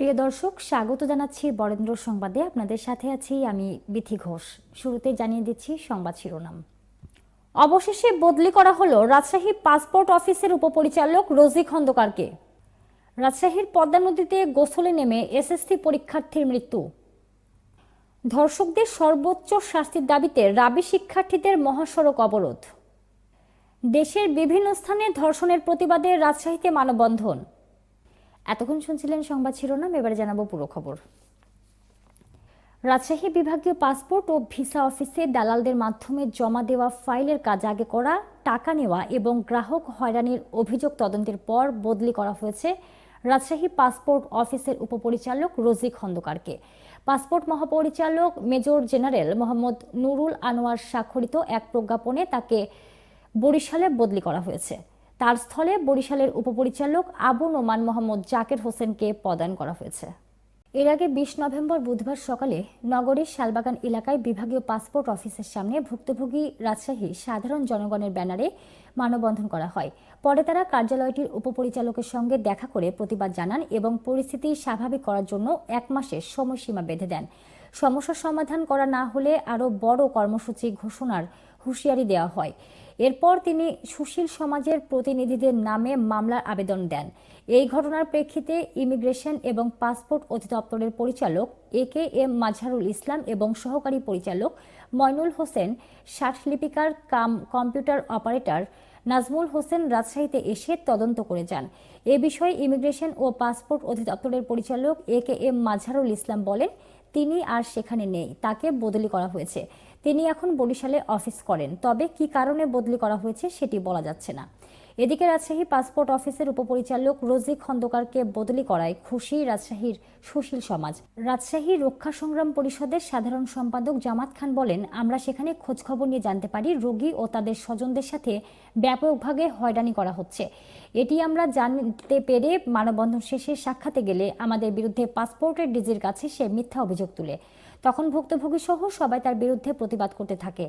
প্রিয় দর্শক, স্বাগত জানাচ্ছি বরেন্দ্র সংবাদে। আপনাদের সাথে আছি আমি বিথি ঘোষ। শুরুতে জানিয়ে দিচ্ছি সংবাদ শিরোনাম। অবশেষে বদলি করা হলো রাজশাহী পাসপোর্ট অফিসের উপপরিচালক রোজি খন্দকারকে। রাজশাহীর পদ্মা নদীতে গোসলে নেমে এসএসসি পরীক্ষার্থীর মৃত্যু। ধর্ষকদের সর্বোচ্চ শাস্তির দাবিতে রাবি শিক্ষার্থীদের মহাসড়ক অবরোধ। দেশের বিভিন্ন স্থানে ধর্ষণের প্রতিবাদে রাজশাহীতে মানববন্ধন। এতক্ষণ শুনছিলেন সংবাদ শিরোনাম, এবারে জানাব পুরো খবর। রাজশাহী বিভাগীয় পাসপোর্ট ও ভিসা অফিসে দালালদের মাধ্যমে জমা দেওয়া ফাইলের কাজ আগে করা, টাকা নেওয়া এবং গ্রাহক হয়রানির অভিযোগ তদন্তের পর বদলি করা হয়েছে রাজশাহী পাসপোর্ট অফিসের উপপরিচালক রোজি খন্দকারকে। পাসপোর্ট মহাপরিচালক মেজর জেনারেল মোহাম্মদ নুরুল আনোয়ার স্বাক্ষরিত এক প্রজ্ঞাপনে তাকে বরিশালে বদলি করা হয়েছে। তার স্থলে বরিশালের উপপরিচালক আবু নোমান মোহাম্মদ জাকের হোসেনকে প্রদান করা হয়েছে। এর আগে বিশ নভেম্বর বুধবার সকালে নগরীর শালবাগান এলাকায় বিভাগীয় পাসপোর্ট অফিসের সামনে ভুক্তভোগী রাজশাহী সাধারণ জনগণের ব্যানারে মানববন্ধন করা হয়। পরে তারা কার্যালয়টির উপপরিচালকের সঙ্গে দেখা করে প্রতিবাদ জানান এবং পরিস্থিতি স্বাভাবিক করার জন্য এক মাসের সময়সীমা বেঁধে দেন। সমস্যার সমাধান করা না হলে আরও বড় কর্মসূচি ঘোষণার হুঁশিয়ারি দেওয়া হয়। এরপর তিনি সুশীল সমাজের প্রতিনিধিদের নামে মামলার আবেদন দেন। এই ঘটনার প্রেক্ষিতে ইমিগ্রেশন এবং পাসপোর্ট অধিদপ্তরের পরিচালক এ কে এম মাঝহারুল ইসলাম এবং সহকারী পরিচালক Moynul Hossain, ষাটলিপিকার cum computer operator Nazmul Hossain রাজশাহীতে এসে তদন্ত করে যান। এ বিষয়ে ইমিগ্রেশন ও পাসপোর্ট অধিদপ্তরের পরিচালক এ কে এম মাঝহারুল ইসলাম বলেন, তিনি আর সেখানে নেই। তাকে বদলি করা হয়েছে। তিনি এখন বরিশালে অফিস করেন। তবে কি কারণে বদলি করা হয়েছে সেটি বলা যাচ্ছে না। এদিকে রাজশাহী পাসপোর্ট অফিসের উপপরিচালক রোজি খন্দকারকে বদলি করায় খুশি রাজশাহীর সুশীল সমাজ। রাজশাহী রক্ষা সংগ্রাম পরিষদের সাধারণ সম্পাদক জামাত খান বলেন, আমরা সেখানে খোঁজখবর নিয়ে জানতে পারি রোগী ও তাদের স্বজনদের সাথে ব্যাপকভাবে হয়রানি করা হচ্ছে। এটি আমরা জানতে পেরে মানববন্ধন শেষে সাক্ষাতে গেলে আমাদের বিরুদ্ধে পাসপোর্টের ডিজির কাছে সে মিথ্যা অভিযোগ তুলে। তখন ভুক্তভোগী সহ সবাই তার বিরুদ্ধে প্রতিবাদ করতে থাকে।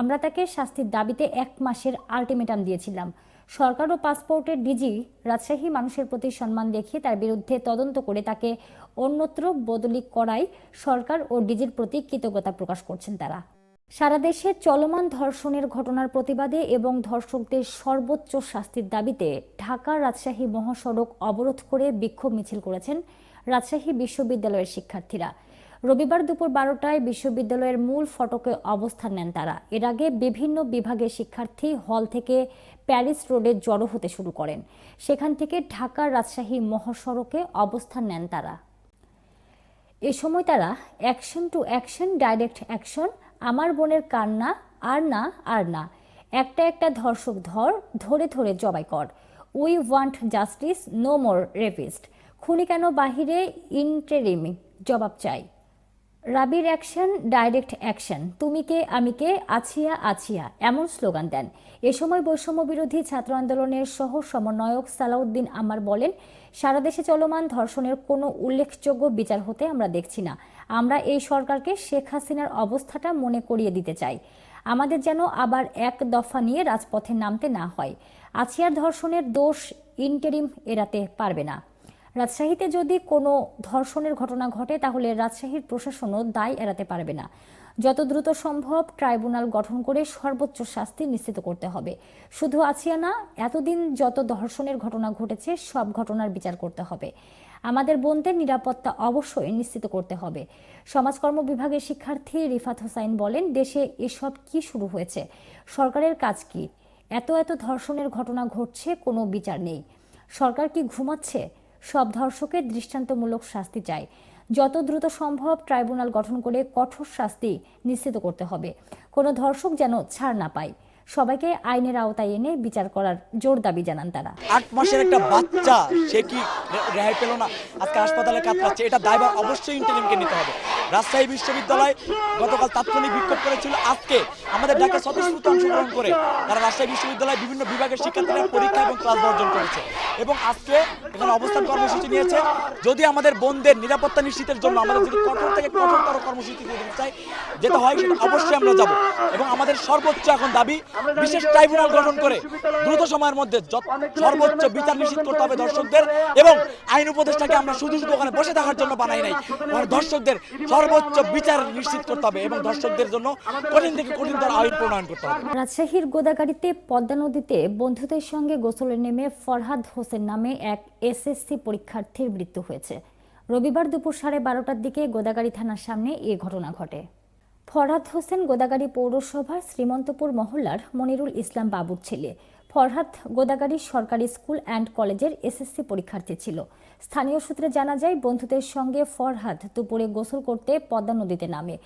আমরা তাকে শাস্তির দাবিতে এক মাসের আলটিমেটাম দিয়েছিলাম। সরকার ও পাসপোর্টের ডিজি রাজশাহী মানুষের প্রতি সম্মান দেখিয়ে তার বিরুদ্ধে তদন্ত করে তাকে অন্যত্র বদলি করায় সরকার ও ডিজির প্রতি কৃতজ্ঞতা প্রকাশ করছেন তারা। সারা দেশে চলমান ধর্ষণের ঘটনার প্রতিবাদে এবং ধর্ষকদের সর্বোচ্চ শাস্তির দাবিতে ঢাকা রাজশাহী মহাসড়ক অবরোধ করে বিক্ষোভ মিছিল করেছেন রাজশাহী বিশ্ববিদ্যালয়ের শিক্ষার্থীরা। রবিবার দুপুর বারোটায় বিশ্ববিদ্যালয়ের মূল ফটকে অবস্থান নেন তারা। এর আগে বিভিন্ন বিভাগের শিক্ষার্থী হল থেকে প্যারিস রোডে জড়ো হতে শুরু করেন। সেখান থেকে ঢাকার রাজশাহী মহাসড়কে অবস্থান নেন তারা। এ সময় তারা action to action, direct action, আমার বোনের কান্না আর না আর না, একটা একটা ধর্ষক ধর, ধরে ধরে জবাই কর। We want justice, no more rapist. খুনি কেন বাহিরে, ইন্টেরিমি জবাব চাই। রাবির অ্যাকশন, ডাইরেক্ট অ্যাকশন। তুমি কে, আমি কে, আছিয়া আছিয়া, এমন স্লোগান দেন। এ সময় বৈষম্য বিরোধী ছাত্র আন্দোলনের সহ সমন্বয়ক সালাউদ্দিন আমার বলেন, সারা দেশে চলমান ধর্ষণের কোনো উল্লেখযোগ্য বিচার হতে আমরা দেখছি না। আমরা এই সরকারকে শেখ হাসিনার অবস্থাটা মনে করিয়ে দিতে চাই। আমাদের যেন আবার এক দফা নিয়ে রাজপথে নামতে না হয়। আছিয়ার ধর্ষণের দোষ ইন্টেরিম এড়াতে পারবে না। রাজশাহীতে যদি কোনো ধর্ষণের ঘটনা ঘটে, তাহলে রাজশাহীর প্রশাসনও দায় এড়াতে পারবে না। যত দ্রুত সম্ভব ট্রাইব্যুনাল গঠন করে সর্বোচ্চ শাস্তি নিশ্চিত করতে হবে। শুধু আছিয়া না, এতদিন যত ধর্ষণের ঘটনা ঘটেছে, সব ঘটনার বিচার করতে হবে। আমাদের বোনদের নিরাপত্তা অবশ্যই নিশ্চিত করতে হবে। সমাজকর্ম বিভাগের শিক্ষার্থী রিফাত হোসাইন বলেন, দেশে এসব কি শুরু হয়েছে? সরকারের কাজ কি? এত এত ধর্ষণের ঘটনা ঘটছে, কোনো বিচার নেই। সরকার কি ঘুমাচ্ছে? সব ধর্ষকের দৃষ্টান্তমূলক শাস্তি চাই। যত দ্রুত সম্ভব ট্রাইব্যুনাল গঠন করে কঠোর শাস্তি নিশ্চিত করতে হবে। কোনো ধর্ষক যেন ছাড় না পায়। সবাইকে আইনের আওতায় এনে বিচার করার জোর দাবি জানান তারা। আট মাসের একটা বাচ্চা, সে কি রেহাই পেল না? আজকে হাসপাতালে কাতরাচ্ছে। এটা দায়ভার অবশ্যই ইন্টারিমকে নিতে হবে। রাজশাহী বিশ্ববিদ্যালয় গতকাল তাৎক্ষণিক বিক্ষোভ করেছিল। আজকে আমাদের ঢাকা স্বতঃস্ফূর্ত অংশগ্রহণ করে তারা রাজশাহী বিশ্ববিদ্যালয় বিভিন্ন বিভাগের শিক্ষার্থীরা পরীক্ষা এবং ক্লাস বর্জন করেছে এবং আজকে এখানে অবস্থান কর্মসূচি নিয়েছে। যদি আমাদের বোনদের নিরাপত্তা নিশ্চিতের জন্য আমাদের যদি কঠোর থেকে কঠোরতর কর্মসূচি দিতে চাই, যেটা হয় সেটা অবশ্যই আমরা যাব। এবং আমাদের সর্বোচ্চ এখন দাবি, বিশেষ ট্রাইব্যুনাল গঠন করে দ্রুত সময়ের মধ্যে সর্বোচ্চ বিচার নিশ্চিত করতে হবে দর্শকদের এবং আইন উপদেষ্টাকে আমরা শুধু শুধু ওখানে বসে থাকার জন্য বানাই নাই। দর্শকদের সর্বোচ্চ বিচার নিশ্চিত করতে হবে এবং দর্শকদের জন্য কঠিন থেকে কঠিনতর আইন প্রণয়ন করতে হবে। রাজশাহীর গোদাগাড়িতে পদ্মা নদীতে বন্ধুদের সঙ্গে গোসলে নেমে ফরহাদ হোসেন নামে এক এসএসসি পরীক্ষার্থীর মৃত্যু হয়েছে। রবিবার দুপুর সাড়ে বারোটার দিকে গোদাগাড়ি থানার সামনে এ ঘটনা ঘটে। ফরহাদ হোসেন গোদাগাড়ি পৌরসভার শ্রীমন্তপুর মহল্লার মনিরুল ইসলাম বাবুর ছেলে। ফরহাদ গোদাগাড়ি সরকারি স্কুল অ্যান্ড কলেজের এসএসসি পরীক্ষার্থী ছিল। স্থানীয় সূত্রে জানা যায়, বন্ধুদের সঙ্গে ফরহাদ দুপুরে গোসল করতে পদ্মা নদীতে নামে।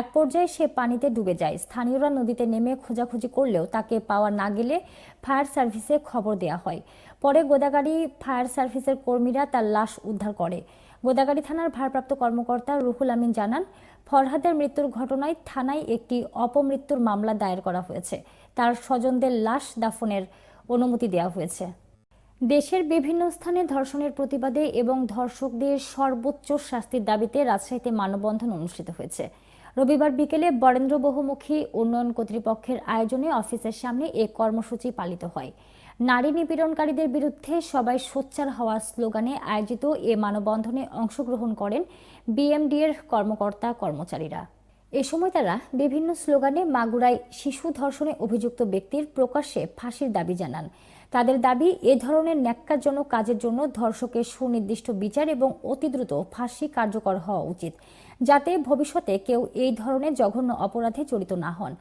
এক পর্যায়ে সে পানিতে ডুবে যায়। স্থানীয়রা নদীতে নেমে খোঁজাখুঁজি করলেও তাকে পাওয়া না গেলে ফায়ার সার্ভিসে খবর দেওয়া হয়। পরে গোদাগাড়ি ফায়ার সার্ভিসের কর্মীরা তার লাশ উদ্ধার করে। গোদাগাড়ি থানার ভারপ্রাপ্ত কর্মকর্তা রুহুল আমিন জানান ফরহাদের মৃত্যুর ঘটনায় থানায় একটি অপমৃত্যুর মামলা দায়ের করা হয়েছে। তার স্বজনদের লাশ দাফনের অনুমতি দেওয়া হয়েছে। দেশের বিভিন্ন স্থানে ধর্ষণের প্রতিবাদে এবং ধর্ষকদের সর্বোচ্চ শাস্তির দাবিতে রাজশাহীতে মানববন্ধন অনুষ্ঠিত হয়েছে। রবিবার বিকেলে বরেন্দ্র বহুমুখী উন্নয়ন কর্তৃপক্ষের আয়োজনে অফিসের সামনে এ কর্মসূচি পালিত হয়। নারী নিপীড়নকারীদের বিরুদ্ধে সবাই সোচ্চার হওয়া স্লোগানে আয়োজিত এ মানববন্ধনে অংশগ্রহণ করেন বিএমডিএর কর্মকর্তা কর্মচারীরা। এ সময় তারা বিভিন্ন স্লোগানে মাগুরায় শিশু ধর্ষণে অভিযুক্ত ব্যক্তির প্রকাশ্যে ফাঁসির দাবি জানান। তাদের দাবি, এ ধরনের ন্যাক্কারজনক কাজের জন্য ধর্ষকের সুনির্দিষ্ট বিচার এবং অতি দ্রুত ফাঁসি কার্যকর হওয়া উচিত। যাতে ভবিষ্যতে কেউ এই ধরনের জঘন্য অপরাধে জড়িত না হন।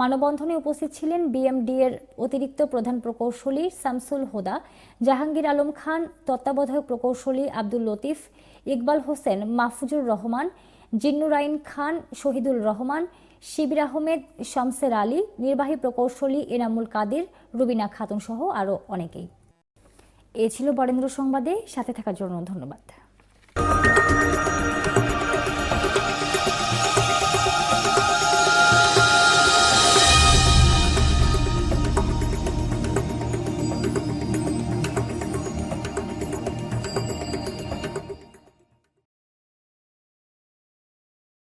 মানববন্ধনে উপস্থিত ছিলেন বিএমডি এর অতিরিক্ত প্রধান প্রকৌশলী শামসুল হোদা, জাহাঙ্গীর আলম খান, তত্ত্বাবধায়ক প্রকৌশলী আব্দুল লতিফ, ইকবাল হোসেন, মাহফুজুর রহমান জিন্নুরাইন খান, শহীদুল রহমান, শিবির আহমেদ, শমসের আলী, নির্বাহী প্রকৌশলী এনামুল কাদির, রুবিনা খাতুন সহ আরও অনেকেই। এ ছিল বরেন্দ্র সংবাদে, সাথে থাকার জন্য ধন্যবাদ।